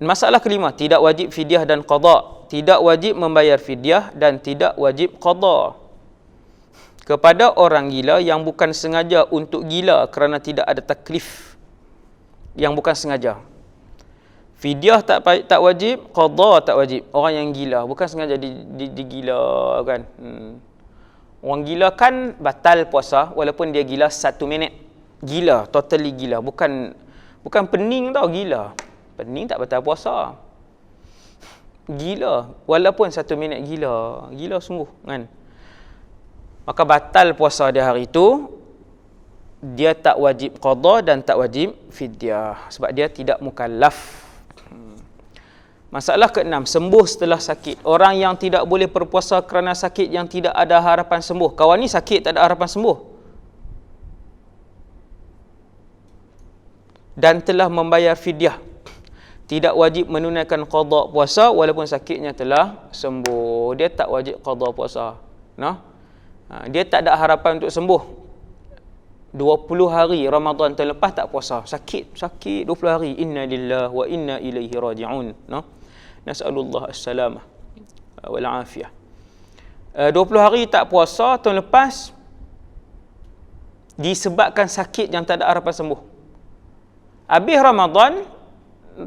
Masalah kelima, tidak wajib fidyah dan qada. Tidak wajib membayar fidyah dan tidak wajib qada. Kepada orang gila yang bukan sengaja untuk gila kerana tidak ada taklif. Yang bukan sengaja. Fidyah tak tak wajib, qada tak wajib. Orang yang gila bukan sengaja digila kan. Hmm. Orang gila kan batal puasa walaupun dia gila satu minit. Gila, totally gila. Bukan bukan pening tau gila. Pening tak batal puasa. Gila. Walaupun satu minit gila. Gila sungguh kan. Maka batal puasa dia hari itu. Dia tak wajib qada dan tak wajib fidyah. Sebab dia tidak mukallaf. Masalah keenam, sembuh setelah sakit. Orang yang tidak boleh berpuasa kerana sakit yang tidak ada harapan sembuh. Kawan ni sakit tak ada harapan sembuh. Dan telah membayar fidyah. Tidak wajib menunaikan qada puasa walaupun sakitnya telah sembuh. Dia tak wajib qada puasa. Nah? Ha, dia tak ada harapan untuk sembuh. 20 hari Ramadan terlepas tak puasa. Sakit, sakit 20 hari. Inna lillah wa inna ilaihi raji'un. Nah? Nas'alullah as-salamah wal afiyah. Uh, 20 hari tak puasa tahun lepas disebabkan sakit yang tak ada harapan sembuh. Habis Ramadan,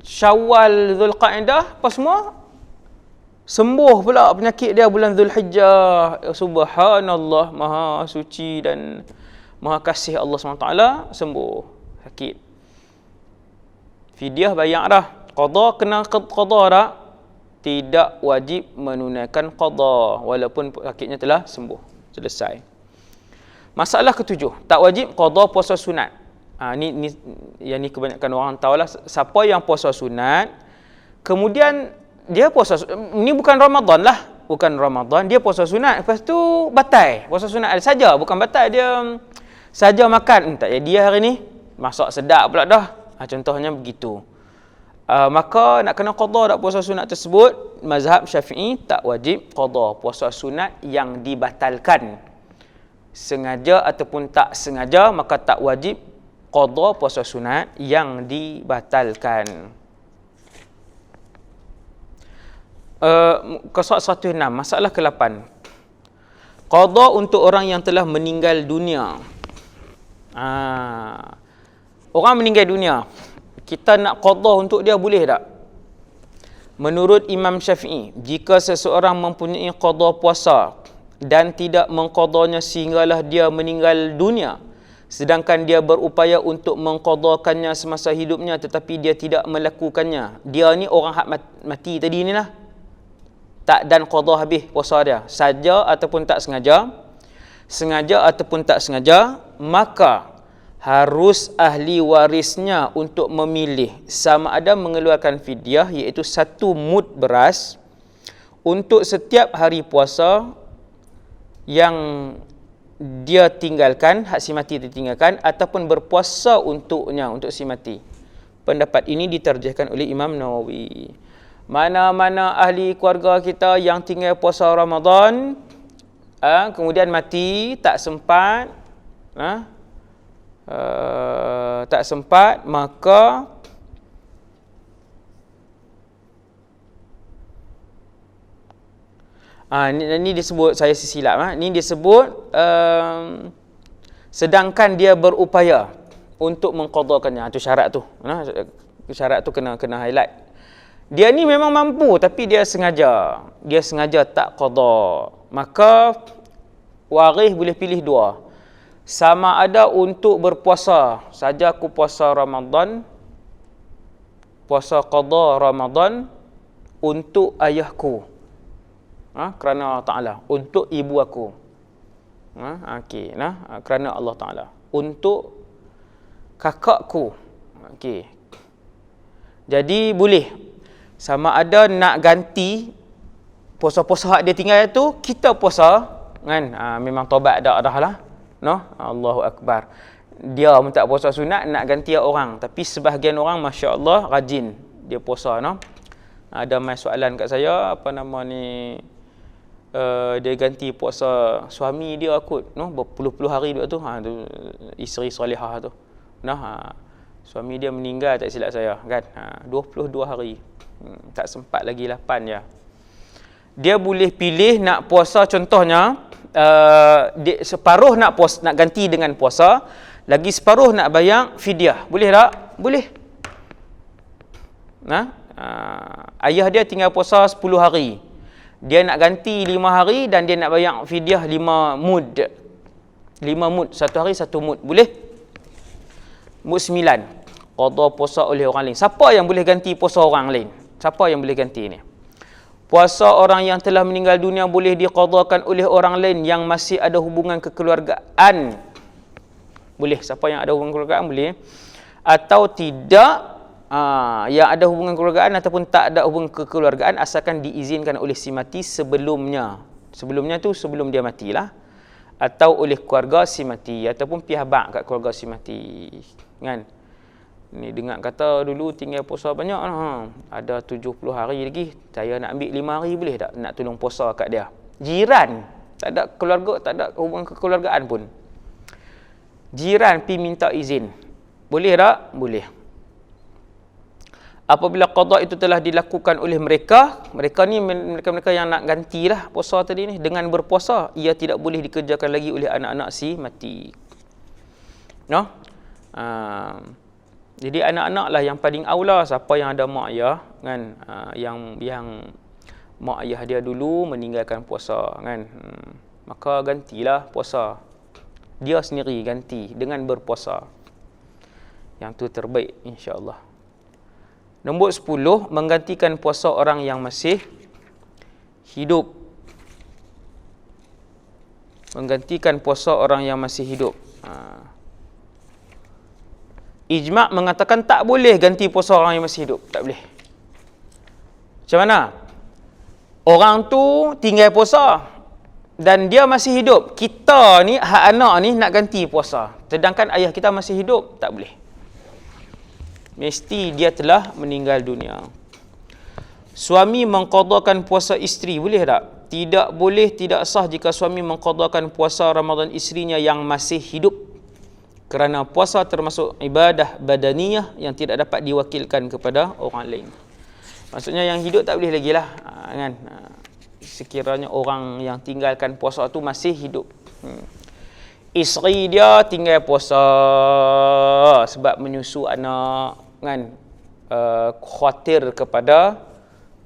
Syawal, Zulqa'dah, apa semua? Sembuh pula penyakit dia bulan Zulhijjah. Subhanallah, Maha suci dan Maha kasih Allah SWT sembuh sakit. Fidyah bayar dah. Qadha kena qadha dah tidak wajib menunaikan qada walaupun sakitnya telah sembuh. Selesai. Masalah ketujuh, tak wajib qada puasa sunat. Ha, ni, ni yang ni kebanyakan orang tahulah siapa yang puasa sunat kemudian dia puasa ni bukan Ramadan lah bukan Ramadan dia puasa sunat lepas tu batal puasa sunat ada saja bukan batal dia saja makan. Tak jadi hari ni masak sedap pula dah. Ha, contohnya begitu. Uh, maka nak kena qada tak puasa sunat tersebut mazhab Syafi'i tak wajib qada puasa sunat yang dibatalkan. Sengaja ataupun tak sengaja maka tak wajib qada puasa sunat yang dibatalkan. Uh, Kesat 106 masalah ke-8 qada untuk orang yang telah meninggal dunia. Uh, orang meninggal dunia kita nak qada untuk dia boleh tak? Menurut Imam Syafi'i, jika seseorang mempunyai qada puasa dan tidak mengqadanya sehinggalah dia meninggal dunia, sedangkan dia berupaya untuk mengqadakannya semasa hidupnya tetapi dia tidak melakukannya. Dia ni orang hak mati tadi ni lah. Tak dan qada habis puasa dia. Saja ataupun tak sengaja, sengaja ataupun tak sengaja, maka harus ahli warisnya untuk memilih sama ada mengeluarkan fidyah iaitu satu mud beras untuk setiap hari puasa yang dia tinggalkan, hak si mati ditinggalkan ataupun berpuasa untuknya, untuk si mati. Pendapat ini diterjahkan oleh Imam Nawawi. Mana-mana ahli keluarga kita yang tinggal puasa Ramadan, ah, kemudian mati, tak sempat, ah, uh, tak sempat maka Ah ni, ni disebut saya silap ah. Ni disebut um, sedangkan dia berupaya untuk mengqadakannya. Itu syarat tu. Nah, syarat tu kena kena highlight. Dia ni memang mampu tapi dia sengaja. Dia sengaja tak qada. Maka waris boleh pilih dua sama ada untuk berpuasa saja aku puasa Ramadan puasa qada Ramadan untuk ayahku ha? kerana Allah Ta'ala. Untuk ibu aku. Ha? okay, nah? Ha, kerana Allah Ta'ala. Untuk kakakku. Okay. jadi boleh. Sama ada nak ganti puasa-puasa hak dia tinggal itu kita puasa kan? Ha, memang tobat dah dah lah. No Allahu akbar. Dia pun tak puasa sunat nak ganti orang. Tapi sebahagian orang masya-Allah rajin dia puasa no ada mai soalan kat saya apa nama ni uh, dia ganti puasa suami dia kot no berpuluh-puluh hari dia tu ha tu isteri solehah tu nah ha. Suami dia meninggal tak silap saya kan. Ha, 22 hari. Hmm, tak sempat lagi 8 ya. Dia boleh pilih nak puasa contohnya uh, dia, separuh nak puas nak ganti dengan puasa, lagi separuh nak bayar fidyah. Boleh tak? Boleh. Nah, uh, ayah dia tinggal puasa 10 hari. Dia nak ganti 5 hari dan dia nak bayar fidyah 5 mud. 5 mud, satu hari satu mud. Boleh? Mud 9 qada puasa oleh orang lain. Siapa yang boleh ganti puasa orang lain? Siapa yang boleh ganti ni? Puasa orang yang telah meninggal dunia boleh diqadakan oleh orang lain yang masih ada hubungan kekeluargaan. Boleh. Siapa yang ada hubungan kekeluargaan boleh. Atau tidak aa, yang ada hubungan kekeluargaan ataupun tak ada hubungan kekeluargaan asalkan diizinkan oleh si mati sebelumnya. Sebelumnya tu sebelum dia matilah. Atau oleh keluarga si mati ataupun pihak bak kat keluarga si mati. Kan? ni dengar kata dulu tinggal puasa banyak ha. ada 70 hari lagi saya nak ambil 5 hari boleh tak nak tolong puasa kat dia jiran tak ada keluarga tak ada hubungan kekeluargaan pun jiran pi minta izin boleh tak boleh apabila qada itu telah dilakukan oleh mereka mereka ni mereka-mereka yang nak gantilah puasa tadi ni dengan berpuasa ia tidak boleh dikerjakan lagi oleh anak-anak si mati no uh, jadi anak-anak lah yang paling aula siapa yang ada mak ayah kan uh, yang yang mak ayah dia dulu meninggalkan puasa kan. Hmm, maka gantilah puasa. Dia sendiri ganti dengan berpuasa. Yang tu terbaik insya-Allah. Nombor 10 menggantikan puasa orang yang masih hidup. Menggantikan puasa orang yang masih hidup. Uh, ijma' mengatakan tak boleh ganti puasa orang yang masih hidup. Tak boleh. Macam mana? Orang tu tinggal puasa dan dia masih hidup. Kita ni, hak anak ni nak ganti puasa. Sedangkan ayah kita masih hidup, tak boleh. Mesti dia telah meninggal dunia. Suami mengkodakan puasa isteri, boleh tak? Tidak boleh, tidak sah jika suami mengkodakan puasa Ramadan isterinya yang masih hidup kerana puasa termasuk ibadah badaniyah yang tidak dapat diwakilkan kepada orang lain. Maksudnya yang hidup tak boleh lagi lah. Ha, kan? Ha, sekiranya orang yang tinggalkan puasa tu masih hidup. Hmm. Isteri dia tinggal puasa sebab menyusu anak. Kan? Uh, khawatir kepada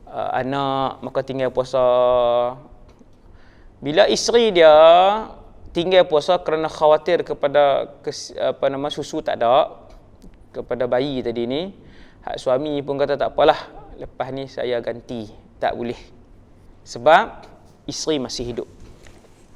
uh, anak maka tinggal puasa. Bila isteri dia tinggal puasa kerana khawatir kepada kes, apa nama susu tak ada kepada bayi tadi ni hak suami pun kata tak apalah lepas ni saya ganti tak boleh sebab isteri masih hidup